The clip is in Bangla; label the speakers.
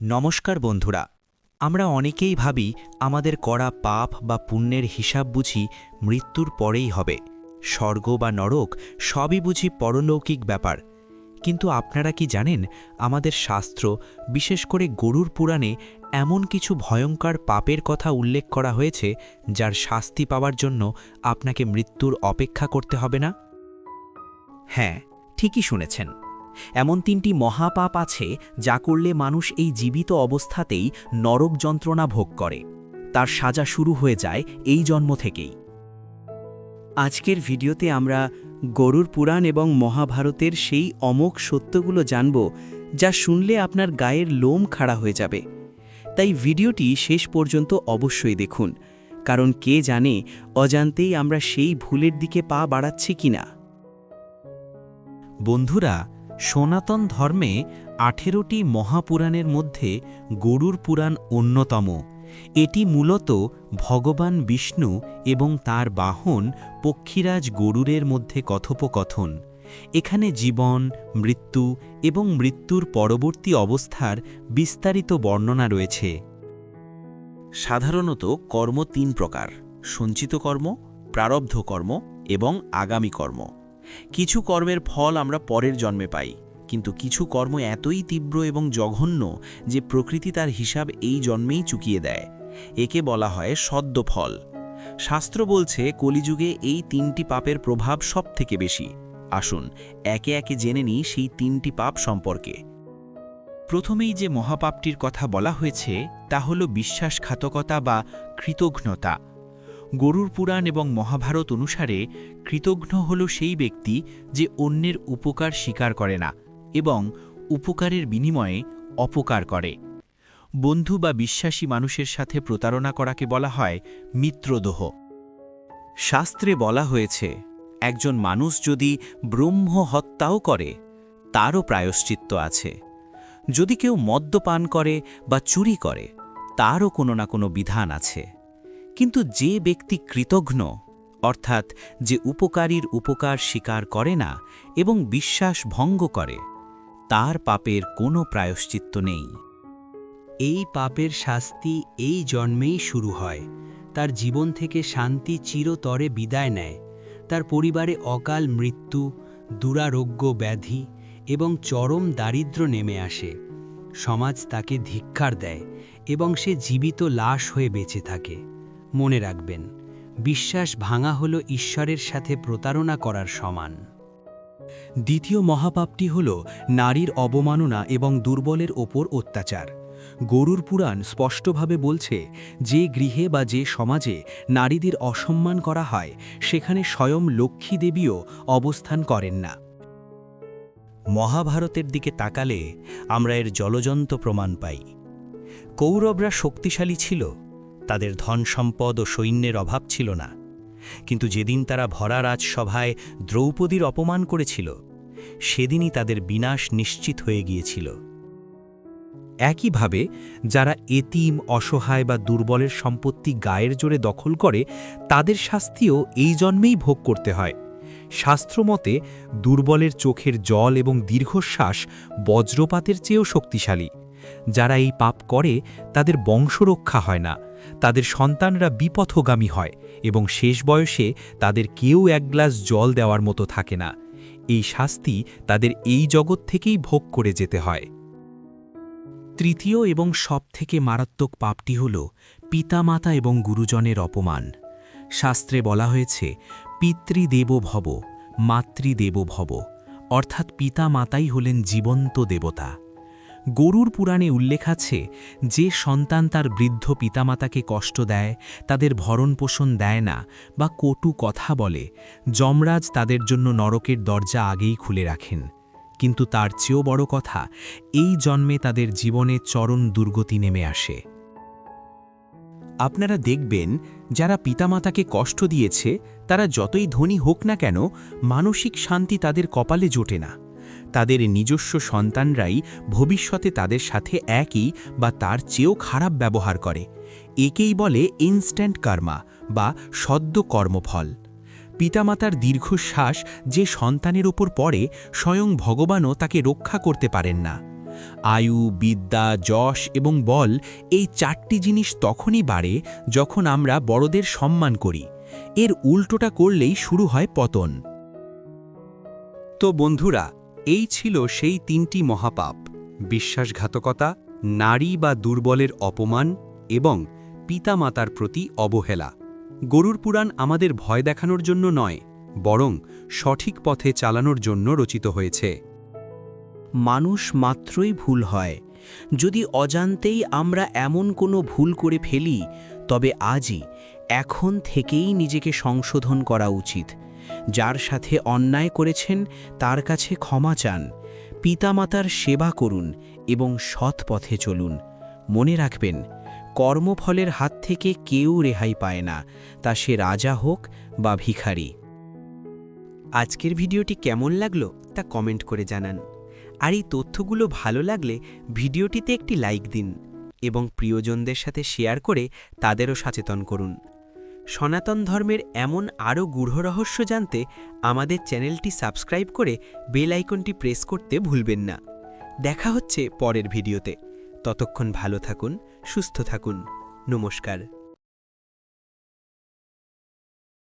Speaker 1: নমস্কার বন্ধুরা, আমরা অনেকেই ভাবি আমাদের করা পাপ বা পুণ্যের হিসাব বুঝি মৃত্যুর পরেই হবে। স্বর্গ বা নরক সবই বুঝি পরলৌকিক ব্যাপার। কিন্তু আপনারা কি জানেন, আমাদের শাস্ত্র, বিশেষ করে গরুর পুরাণে এমন কিছু ভয়ঙ্কর পাপের কথা উল্লেখ করা হয়েছে, যার শাস্তি পাওয়ার জন্য আপনাকে মৃত্যুর অপেক্ষা করতে হবে না? হ্যাঁ ঠিকই শুনেছেন। এমন তিনটি মহাপাপ আছে যা করলে মানুষ এই জীবিত অবস্থাতেই নরক যন্ত্রণা ভোগ করে। তার সাজা শুরু হয়ে যায় এই জন্ম থেকেই।
Speaker 2: আজকের ভিডিওতে আমরা গরুর পুরাণ এবং মহাভারতের সেই অমোঘ সত্যগুলো জানব যা শুনলে আপনার গায়ের লোম খাড়া হয়ে যাবে। তাই ভিডিওটি শেষ পর্যন্ত অবশ্যই দেখুন, কারণ কে জানে অজান্তেই আমরা সেই ভুলের দিকে পা বাড়াচ্ছি কিনা।
Speaker 3: বন্ধুরা সনাতন ধর্মে আঠেরোটি মহাপুরাণের মধ্যে গরুর পুরাণ অন্যতম। এটি মূলত ভগবান বিষ্ণু এবং তার বাহন পক্ষীরাজ গরুরের মধ্যে কথোপকথন। এখানে জীবন, মৃত্যু এবং মৃত্যুর পরবর্তী অবস্থার বিস্তারিত বর্ণনা রয়েছে।
Speaker 1: সাধারণত কর্ম তিন প্রকার, সঞ্চিত কর্ম, প্রারব্ধ কর্ম এবং আগামী কর্ম। কিছু কর্মের ফল আমরা পরের জন্মে পাই, কিন্তু কিছু কর্ম এতই তীব্র এবং জঘন্য যে প্রকৃতি তার হিসাব এই জন্মেই চুকিয়ে দেয়। একে বলা হয় সদ্য ফল শাস্ত্র বলছে, কলিযুগে এই তিনটি পাপের প্রভাব সব থেকে বেশি। আসুন, একে একে জেনে নিই সেই তিনটি পাপ সম্পর্কে।
Speaker 3: প্রথমেই যে মহাপাপটির কথা বলা হয়েছে, তা হল বিশ্বাসঘাতকতা বা কৃতঘ্নতা। গরুর পুরাণ এবং মহাভারত অনুসারে কৃতঘ্ন হল সেই ব্যক্তি যে অন্যের উপকার স্বীকার করে না এবং উপকারের বিনিময়ে অপকার করে। বন্ধু বা বিশ্বাসী মানুষের সাথে প্রতারণা করাকে বলা হয় মিত্রদোহ।
Speaker 1: শাস্ত্রে বলা হয়েছে, একজন মানুষ যদি ব্রহ্ম হত্যাও করে, তারও প্রায়শ্চিত্ত আছে। যদি কেউ মদ্যপান করে বা চুরি করে, তারও কোনো না কোনো বিধান আছে। কিন্তু যে ব্যক্তি কৃতঘ্ন, অর্থাৎ যে উপকারীর উপকার স্বীকার করে না এবং বিশ্বাস ভঙ্গ করে, তার পাপের কোনো প্রায়শ্চিত্ত নেই।
Speaker 2: এই পাপের শাস্তি এই জন্মেই শুরু হয়। তার জীবন থেকে শান্তি চিরতরে বিদায় নেয়। তার পরিবারে অকাল মৃত্যু, দুরারোগ্য ব্যাধি এবং চরম দারিদ্র্য নেমে আসে। সমাজ তাকে ধিক্ষার দেয় এবং সে জীবিত লাশ হয়ে বেঁচে থাকে। মনে রাখবেন, বিশ্বাস ভাঙা হল ঈশ্বরের সাথে প্রতারণা করার সমান। দ্বিতীয় মহাপাপটি হল নারীর অবমাননা এবং দুর্বলের ওপর অত্যাচার। গরুর পুরাণ স্পষ্টভাবে বলছে, যে গৃহে বা যে সমাজে নারীদের অসম্মান করা হয়, সেখানে স্বয়ং লক্ষ্মী দেবীও অবস্থান করেন না।
Speaker 1: মহাভারতের দিকে তাকালে আমরা এর জলজন্ত প্রমাণ পাই। কৌরবরা শক্তিশালী ছিল তাদের ধন সম্পদ ও সৈন্যের অভাব ছিল না। কিন্তু যেদিন তারা ভরা রাজসভায় দ্রৌপদীর অপমান করেছিল, সেদিনই তাদের বিনাশ নিশ্চিত হয়ে গিয়েছিল। একইভাবে যারা এতিম, অসহায় বা দুর্বলের সম্পত্তি গায়ের জোরে দখল করে, তাদের শাস্তিও এই জন্মেই ভোগ করতে হয়। শাস্ত্রমতে, দুর্বলের চোখের জল এবং দীর্ঘশ্বাস বজ্রপাতের চেয়েও শক্তিশালী। যারা এই পাপ করে, তাদের বংশরক্ষা হয় না। তাদের সন্তানরা বিপথগামী হয় এবং শেষ বয়সে তাদের কেউ এক গ্লাস জল দেওয়ার মতো থাকে না। এই শাস্তি তাদের এই জগৎ থেকেই ভোগ করে যেতে হয়। তৃতীয় এবং সবথেকে মারাত্মক পাপটি হল পিতামাতা এবং গুরুজনের অপমান। শাস্ত্রে বলা হয়েছে, পিতৃদেব ভব, মাতৃদেব ভব, অর্থাৎ পিতা মাতাই হলেন জীবন্ত দেবতা। গরুর পুরাণে উল্লেখ আছে, যে সন্তান তার বৃদ্ধ পিতামাতাকে কষ্ট দেয়, তাদের ভরণ পোষণ দেয় না বা কটু কথা বলে, যমরাজ তাদের জন্য নরকের দরজা আগেই খুলে রাখেন। কিন্তু তার চেয়েও বড় কথা, এই জন্মে তাদের জীবনে চরণ দুর্গতি নেমে আসে। আপনারা দেখবেন, যারা পিতামাতাকে কষ্ট দিয়েছে, তারা যতই ধনী হোক না কেন, মানসিক শান্তি তাদের কপালে জোটে না। তাদের নিজস্ব সন্তানরাই ভবিষ্যতে তাদের সাথে একই বা তার চেয়েও খারাপ ব্যবহার করে। একেই বলে ইনস্ট্যান্ট কর্মা বা সদ্য কর্মফল। পিতামাতার দীর্ঘশ্বাস যে সন্তানের ওপর পড়ে, স্বয়ং ভগবানও তাকে রক্ষা করতে পারেন না। আয়ু, বিদ্যা, যশ এবং বল এই চারটি জিনিস তখনই বাড়ে যখন আমরা বড়দের সম্মান করি। এর উল্টোটা করলেই শুরু হয় পতন।
Speaker 2: তো বন্ধুরা এই ছিল সেই তিনটি মহাপাপ, বিশ্বাসঘাতকতা, নারী বা দুর্বলের অপমান এবং পিতামাতার প্রতি অবহেলা। গরুর পুরাণ আমাদের ভয় দেখানোর জন্য নয়, বরং সঠিক পথে চালানোর জন্য রচিত হয়েছে।
Speaker 4: মানুষ মাত্রই ভুল হয়। যদি অজান্তেই আমরা এমন কোনো ভুল করে ফেলি, তবে আজই, এখন থেকেই নিজেকে সংশোধন করা উচিত। যার সাথে অন্যায় করেছেন, তার কাছে ক্ষমা চান। পিতামাতার সেবা করুন এবং সৎ পথে চলুন। মনে রাখবেন, কর্মফলের হাত থেকে কেউ রেহাই পায় না, তা সে রাজা হোক বা ভিখারি। আজকের ভিডিওটি কেমন লাগল তা কমেন্ট করে জানান। আর এই তথ্যগুলো ভালো লাগলে ভিডিওটিতে একটি লাইক দিন এবং প্রিয়জনদের সাথে শেয়ার করে তাদেরও সচেতন করুন। সনাতন ধর্মের এমন আরও গূঢ় রহস্য জানতে আমাদের চ্যানেলটি সাবস্ক্রাইব করে বেল আইকনটি প্রেস করতে ভুলবেন না। দেখা হচ্ছে পরের ভিডিওতে। ততক্ষণ ভালো থাকুন, সুস্থ থাকুন। নমস্কার।